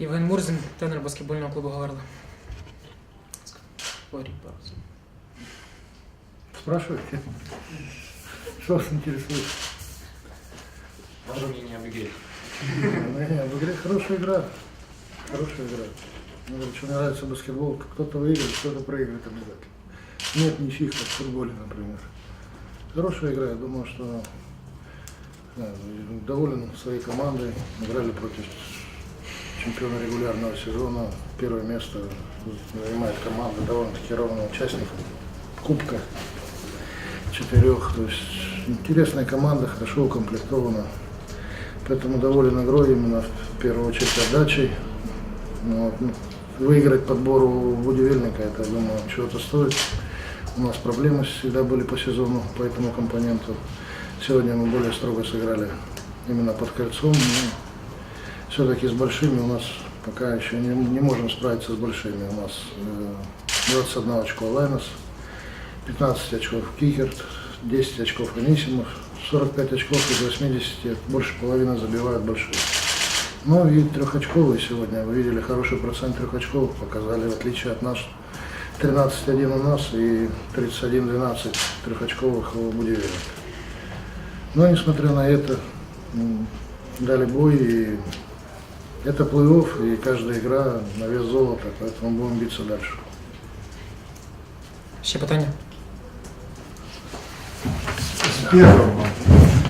Євген Мурзин, тренер баскетбольного клубу Говерла. Говоріть пару слів. Спрашивайте. Что вас интересует? Ваше мнение об игре? Не, в игре хорошая игра. Хорошая игра. Мне говорят, что мне нравится баскетбол. Кто-то выиграет, кто-то проигрывает обязательно. Нет ничьих, как в футболе, например. Хорошая игра. Я думаю, что да, доволен своей командой. Играли против чемпиона регулярного сезона. Первое место занимает команда довольно-таки ровно участников Кубка четырех. То есть интересная команда, хорошо укомплектована. Поэтому доволен игрой именно в первую очередь отдачей. Ну, вот, ну, выиграть подбору Будивельника, это, думаю, чего-то стоит. У нас проблемы всегда были по сезону по этому компоненту. Сегодня мы более строго сыграли именно под кольцом. Все-таки с большими у нас пока еще не, не можем справиться с большими. У нас э, 21 очко Лайнос, 15 очков Кикерт, 10 очков Анисимов, 45 очков из 80, больше половины забивают большие. Ну и трехочковые сегодня, вы видели хороший процент трехочковых, показали в отличие от нас 13-1 у нас и 31-12 трехочковых у Будивера. Но несмотря на это, дали бой и это плей-офф, и каждая игра на вес золота, поэтому будем биться дальше. Ще питання? С первым